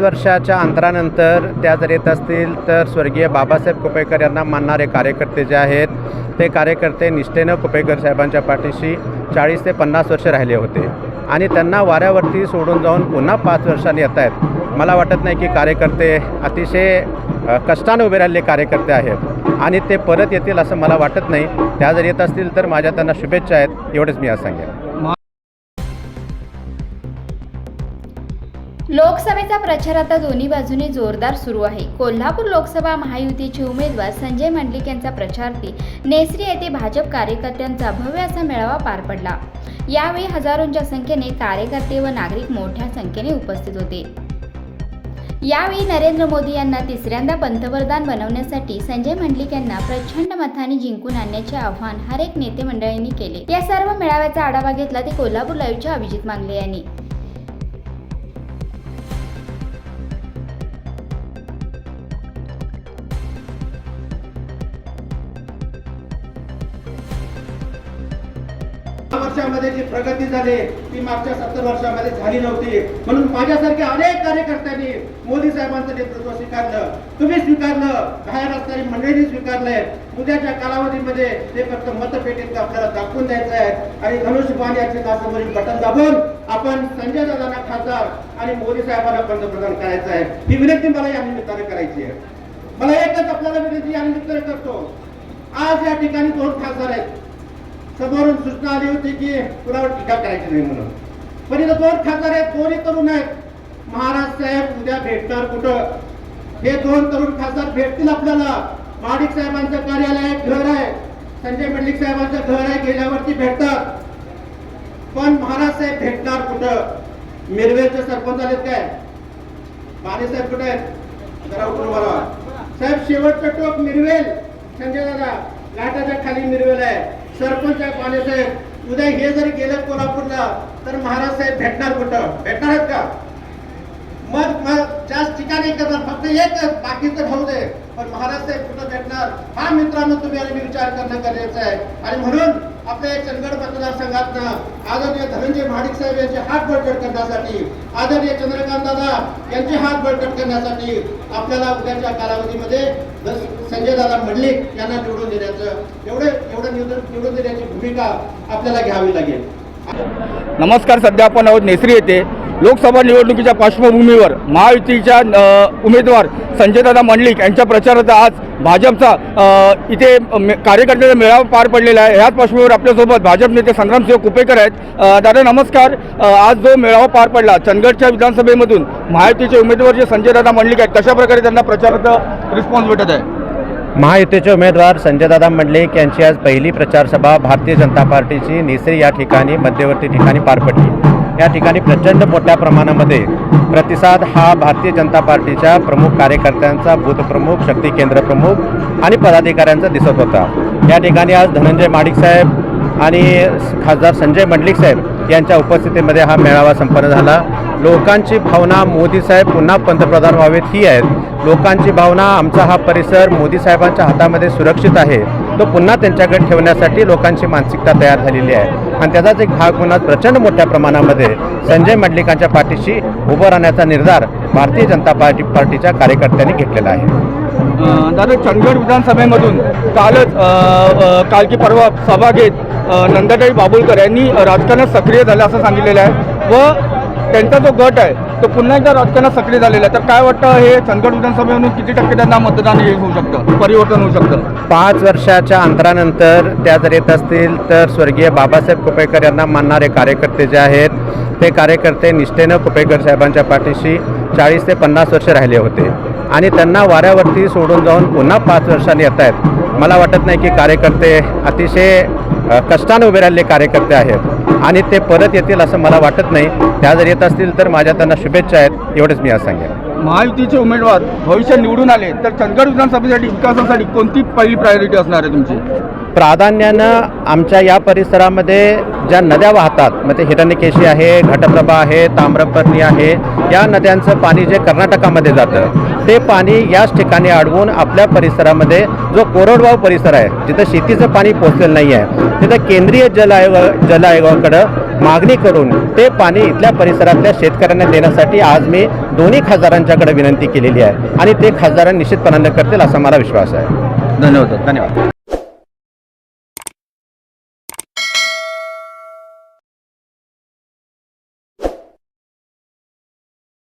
वर्षाच्या अंतरानंतर त्या जर येत असतील तर स्वर्गीय बाबासाहेब कुपेकर यांना मानणारे कार्यकर्ते जे आहेत ते कार्यकर्ते निष्ठेनं कुपेकर साहेबांच्या पाठीशी चाळीस ते पन्नास वर्ष राहिले होते. आणि त्यांना वाऱ्यावरती सोडून जाऊन पुन्हा पाच वर्षांनी येत आहेत. मला वाटत नाही की कार्यकर्ते अतिशय कष्टानं कष्टाने उभे राहिलेले कार्यकर्ते आहेत. आणि ते परत येतील असं मला वाटत नाही. त्या जर येत असतील तर माझ्या त्यांना शुभेच्छा आहेत. एवढंच मी आज सांगेन. लोकसभेचा प्रचार आता दोन्ही बाजूने जोरदार सुरू आहे. कोल्हापूर लोकसभा महायुतीचे उमेदवार संजय मंडलिक यांचा ते नेसरी येथे भाजप कार्यकर्त्यांचा भव्य असा मेळावा पार पडला. यावेळी हजारोंच्या संख्येने कार्यकर्ते व नागरिक मोठ्या संख्येने उपस्थित होते. यावेळी नरेंद्र मोदी यांना तिसऱ्यांदा पंतप्रधान बनवण्यासाठी संजय मंडलिक यांना प्रचंड मताने जिंकून आणण्याचे आव्हान हर एक नेते मंडळींनी केले. या सर्व मेळाव्याचा आढावा घेतला ते कोल्हापूर लाईव्हच्या अभिजित मांगले यांनी. वर्षामध्ये जी प्रगती झाली ती मागच्या सत्तर वर्षामध्ये झाली नव्हती. म्हणून माझ्यासारख्या अनेक कार्यकर्त्यांनी मोदी साहेबांचं नेतृत्व स्वीकारलं. तुम्ही स्वीकारलं बाहेर असणारी मंडळींनी स्वीकारलंय. उद्याच्या कालावधीमध्ये ते फक्त मतपेटीत आपल्याला दाखवून द्यायचं आहे. आणि धनुष्यबाण याचे नासावरील बटन दाबून आपण संजय दादांना खासदार आणि मोदी साहेबांना पंतप्रधान करायचं आहे. ही विनंती मला या निमित्ताने करायची आहे. मला एकच आपल्याला विनंती या निमित्ताने करतो. आज या ठिकाणी दोन खासदार आहेत. समोरून सूचना आली होती की कुणावर टीका करायची नाही म्हणून. पण इथं दोन खासदार आहेत दोन्ही तरुण आहेत. महाराज साहेब उद्या भेटणार कुठं? हे दोन तरुण खासदार भेटतील आपल्याला. माडिक साहेबांचं कार्यालय आहे घर आहे. संजय मंडलिक साहेबांचं घर आहे गेल्यावरती भेटतात. पण महाराज साहेब भेटणार कुठं? मिरवेलचे सरपंच आलेत काय? माने साहेब कुठे आहेत? जरा उठून साहेब शेवटचं टोक मिरवेल. संजय दादा घाटाच्या खाली मिरवेल आहे. सरपंच आहे उद्या हे जर गेलं कोल्हापूरला तर महाराज साहेब भेटणार कुठं? भेटणार आहेत का? मग मग त्याच ठिकाणी करणार फक्त एकच बाकीचं भाऊ दे. पण महाराज साहेब कुठं भेटणार? हा मित्रांनो तुम्ही आणि विचार करणं गरजेचं आहे. आणि म्हणून आपल्या या चंदगड मतदारसंघातनं आदरणीय धनंजय महाडिक साहेब यांचे हात बळकट करण्यासाठी आदरणीय चंद्रकांत दादा यांचे हात बळकट करण्यासाठी आपल्याला उद्याच्या कालावधीमध्ये संजय दादा मंडलिक यांना निवडून देण्याचं एवढे एवढं निवडून निवडून देण्याची भूमिका आपल्याला घ्यावी लागेल. नमस्कार सध्या आपण आहोत नेसरी येथे. लोकसभा निवडणुकीच्या पार्श्वभूमीवर महायुतीच्या उमेदवार संजयदादा मंडलिक यांच्या प्रचाराचा आज भाजपचा इथे कार्यकर्त्यांचा मेळावा पार पडलेला आहे. ह्याच पार्श्वभूमीवर आपल्यासोबत भाजप नेते संग्रामसिंह कुपेकर आहेत. दादा नमस्कार. आज जो मेळावा पार पडला चंदगडच्या विधानसभेमधून महायुतीचे उमेदवार जे संजयदादा मंडलिक आहेत कशा प्रकारे त्यांना प्रचाराचा रिस्पॉन्स भेटत आहे? महायुतीचे उमेदवार संजयदादा मंडलिक यांची आज पहिली प्रचारसभा भारतीय जनता पार्टीची निसरी या ठिकाणी मध्यवर्ती ठिकाणी पार पडली. या ठिकाणी प्रचंड मोठ्या प्रमाणामध्ये प्रतिसाद हा भारतीय जनता पार्टीच्या प्रमुख कार्यकर्त्यांचा बूथप्रमुख शक्ती केंद्र प्रमुख आणि पदाधिकाऱ्यांचा दिसत होता. या ठिकाणी आज धनंजय माडिक साहेब आणि खासदार संजय मंडलिक साहेब यांच्या उपस्थितीमध्ये हा मेळावा संपन्न झाला. लोकांची भावना मोदी साहेब पुन्हा पंतप्रधान व्हावेत ही आहेत. लोकांची भावना आमचा हा परिसर मोदी साहेबांच्या हातामध्ये सुरक्षित आहे. तो पुन्हा त्यांच्याकडे ठेवण्यासाठी लोकांची मानसिकता तयार झालेली आहे. आणि त्याचाच एक भाग म्हणून प्रचंड मोठ्या प्रमाणामध्ये. संजय मंडलिकांच्या पाठीशी उभं राहण्याचा निर्धार भारतीय जनता पार्टी पार्टीच्या कार्यकर्त्यांनी घेतलेला आहे. दादा चंदगड विधानसभेमधून कालच काल की परवा सभा घेत नंदाताई बाबुलकर यांनी राजकारणात सक्रिय झालं असं सांगितलेलं आहे. व त्यांचा जो गट आहे तो पुन्हा एकदा राजकारणात सक्रिय झालेला आहे. तर काय वाटतं हे चंदगड विधानसभेमधून किती टक्के त्यांना मतदान हे होऊ शकतं परिवर्तन होऊ शकतं? पाच वर्षाच्या अंतरानंतर त्या जर येत असतील तर स्वर्गीय बाबासाहेब कुपेकर यांना मानणारे कार्यकर्ते जे आहेत ते कार्यकर्ते निष्ठेनं कुपेकर साहेबांच्या पाठीशी चाळीस ते पन्नास वर्ष राहिले होते. आणि त्यांना वाऱ्यावरती सोडून जाऊन पुन्हा पाच वर्षांनी येत आहेत. मला वाटत नाही की कार्यकर्ते अतिशय अ, कष्टाने उभे राहिलेले कार्यकर्ते आहेत. आणि ते परत येतील असं मला वाटत नाही. त्या जर येत असतील तर माझ्या त्यांना शुभेच्छा आहेत एवढंच मी आज सांगेन. महायुतीचे उमेदवार भविष्य निवडून आले तर चंदगड विधानसभेसाठी विकासासाठी कोणती पहिली प्रायोरिटी असणार आहे तुमची? प्राधान्यानं आमच्या या परिसरामध्ये ज्या नद्या वाहतात मग ते हिरण्यकेशी आहे घटप्रभा आहे ताम्रपर्णी आहे या नद्यांचं पाणी जे कर्नाटकामध्ये जातं ते पाणी याच ठिकाणी अडवून आपल्या परिसरामध्ये जो कोरडवाहू परिसर आहे जिथं शेतीचं पाणी पोचलेलं नाही आहे तिथं केंद्रीय जल आयोग जल आयोगाकडं मागणी करून ते पाणी इथल्या परिसरातल्या शेतकऱ्यांना देण्यासाठी आज मी दोन्ही खासदारांच्याकडे विनंती केलेली आहे आणि ते खासदारांनी निश्चितपणाने करतील असा मला विश्वास आहे. धन्यवाद धन्यवाद.